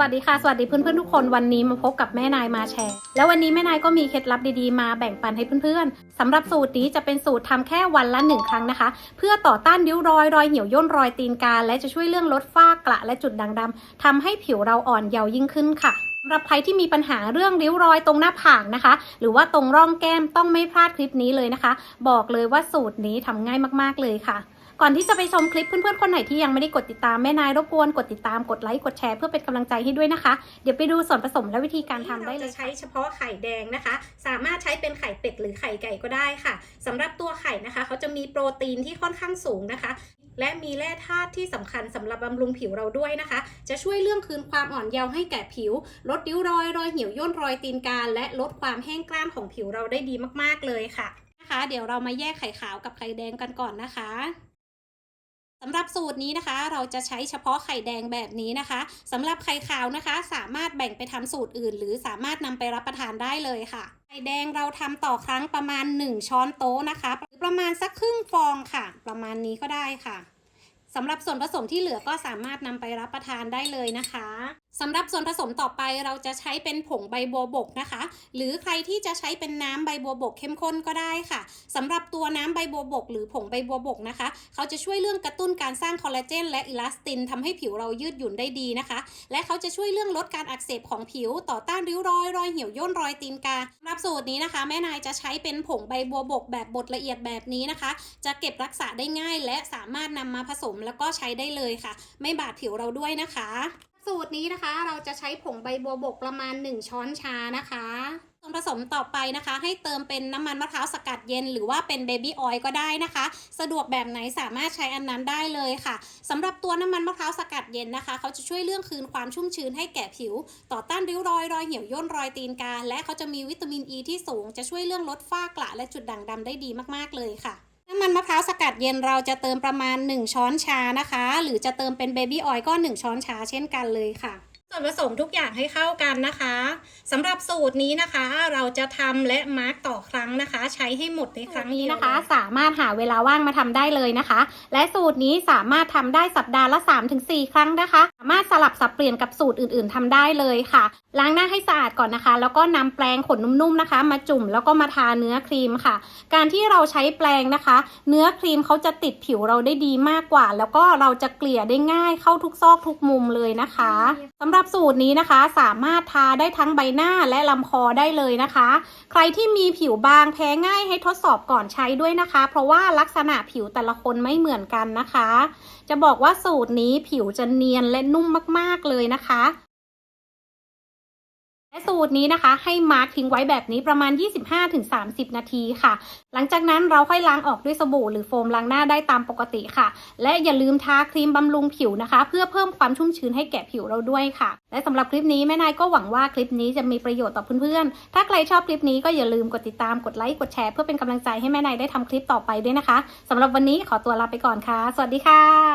สวัสดีค่ะ สวัสดีเพื่อนๆทุกคนวันนี้มาพบกับแม่นายมาแชร์ แล้ววันนี้แม่นายก็มีเคล็ดลับดีๆ มาแบ่งปันให้เพื่อนๆสำหรับสูตรนี้จะเป็นสูตรทำแค่วันละหนึ่งครั้งนะคะ เพื่อต่อต้านริ้วรอยรอยเหี่ยวย่นรอยตีนกาและจะช่วยเรื่องลดฝ้ากระและจุดด่างดำทำให้ผิวเราอ่อนเยาว์ยิ่งขึ้นค่ะสำหรับใครที่มีปัญหาเรื่องริ้วรอยตรงหน้าผากนะคะ หรือว่าตรงร่องแก้มต้องไม่พลาดคลิปนี้เลยนะคะ บอกเลยว่าสูตรนี้ทำง่ายมากๆเลยค่ะ ก่อนที่จะไปชมคลิปเพื่อนๆคนไหนที่ยังไม่ได้กดติดตามแม่นายรบกวนกดติดตามกดไลค์กดแชร์เพื่อเป็นกำลังใจให้ด้วยนะคะ เดี๋ยวไปดูส่วนผสมและวิธีการทำได้เลยใช้เฉพาะไข่แดงนะคะ สามารถใช้เป็นไข่เป็ดหรือไข่ไก่ก็ได้ค่ะสำหรับตัวไข่นะคะเขาจะมีโปรตีนที่ค่อนข้างสูงนะคะ และมีแร่ธาตุที่สำคัญสำหรับบำรุงผิวเราด้วยนะคะ จะช่วยเรื่องคืนความอ่อนเยาว์ให้แก่ผิว ลดริ้วรอยรอยเหี่ยวย่นรอยตีนกาและลดความแห้งกร้านของผิวเราได้ดีมากๆเลยค่ะนะคะเดี๋ยวเรามาแยกไข่ขาวกับไข่แดงกันก่อนนะคะ สำหรับสูตรนี้นะคะ เราจะใช้เฉพาะไข่แดงแบบนี้นะคะสำหรับไข่ขาวนะคะ สามารถแบ่งไปทำสูตรอื่น หรือสามารถนำไปรับประทานได้เลยค่ะ ไข่แดงเราทำต่อครั้งประมาณ 1 ช้อนโต๊ะนะคะ หรือประมาณสักครึ่งฟองค่ะ ประมาณนี้ก็ได้ค่ะ สำหรับส่วนผสมที่เหลือก็สามารถนำไปรับประทานได้เลยนะคะสำหรับส่วนผสมต่อไปเราจะใช้เป็นผงใบบัวบกนะคะ หรือใครที่จะใช้เป็นน้ำใบบัวบกเข้มข้นก็ได้ค่ะสำหรับตัวน้ำใบบัวบก หรือผงใบบัวบกนะคะ เขาจะช่วยเรื่องกระตุ้นการสร้างคอลลาเจนและอิลาสตินทำให้ผิวเรายืดหยุ่นได้ดีนะคะ และเขาจะช่วยเรื่องลดการอักเสบของผิว ต่อต้านริ้วรอยรอยเหี่ยวย่นรอยตีนกาสำหรับสูตรนี้นะคะ แม่นายจะใช้เป็นผงใบบัวบก แบบบดละเอียดแบบนี้นะคะ จะเก็บรักษาได้ง่าย และสามารถนำมาผสมแล้วก็ใช้ได้เลยค่ะ ไม่บาดผิวเราด้วยนะคะ สูตรนี้นะคะเราจะใช้ผงใบบัวบกประมาณ 1 ช้อนชานะคะส่วนผสมต่อไปนะคะ ให้เติมเป็นน้ำมันมะพร้าวสกัดเย็น หรือว่าเป็นเบบี้ออยล์ก็ได้นะคะ สะดวกแบบไหนสามารถใช้อันนั้นได้เลยค่ะสำหรับตัวน้ำมันมะพร้าวสกัดเย็นนะคะ เขาจะช่วยเรื่องคืนความชุ่มชื้นให้แก่ผิว ต่อต้านริ้วรอยรอยเหี่ยวย่นรอยตีนกาและเขาจะมีวิตามินอ e ีที่สูงจะช่วยเรื่องลดฝ้ากระและจุดด่างดำได้ดีมากๆเลยค่ะำมันมะพร้าวสกัดเย็นเราจะเติมประมาณ 1 ช้อนชานะคะ หรือจะเติมเป็นเบบี้ออยล์ก็ 1 ช้อนชาเช่นกันเลยค่ะ ส่วนผสมทุกอย่างให้เข้ากันนะคะสำหรับสูตรนี้นะคะ เราจะทำและมาร์กต่อครั้งนะคะ ใช้ให้หมดในครั้งนี้นะคะ สามารถหาเวลาว่างมาทำได้เลยนะคะ และสูตรนี้สามารถทำได้สัปดาห์ละ 3-4 ครั้งนะคะ สามารถสลับสับเปลี่ยนกับสูตรอื่นๆทำได้เลยค่ะ ล้างหน้าให้สะอาดก่อนนะคะ แล้วก็นำแปรงขนนุ่มๆนะคะ มาจุ่มแล้วก็มาทาเนื้อครีมค่ะ การที่เราใช้แปรงนะคะ เนื้อครีมเขาจะติดผิวเราได้ดีมากกว่า แล้วก็เราจะเกลี่ยได้ง่ายเข้าทุกซอกทุกมุมเลยนะคะสำหรับสูตรนี้นะคะ สามารถทาได้ทั้งใบหน้าและลำคอได้เลยนะคะ ใครที่มีผิวบางแพ้ง่ายให้ทดสอบก่อนใช้ด้วยนะคะ เพราะว่าลักษณะผิวแต่ละคนไม่เหมือนกันนะคะ จะบอกว่าสูตรนี้ผิวจะเนียนและนุ่มมากๆเลยนะคะ และสูตรนี้นะคะให้มาร์กทิ้งไว้แบบนี้ประมาณ 25-30 นาทีค่ะ หลังจากนั้นเราค่อยล้างออกด้วยสบู่หรือโฟมล้างหน้าได้ตามปกติค่ะ และอย่าลืมทาครีมบำรุงผิวนะคะ เพื่อเพิ่มความชุ่มชื้นให้แก่ผิวเราด้วยค่ะ และสำหรับคลิปนี้แม่นายก็หวังว่าคลิปนี้จะมีประโยชน์ต่อเพื่อนๆ ถ้าใครชอบคลิปนี้ก็อย่าลืมกดติดตามกดไลค์กดแชร์เพื่อเป็นกำลังใจให้แม่นายได้ทำคลิปต่อไปด้วยนะคะสำหรับวันนี้ขอตัวลาไปก่อนค่ะ สวัสดีค่ะ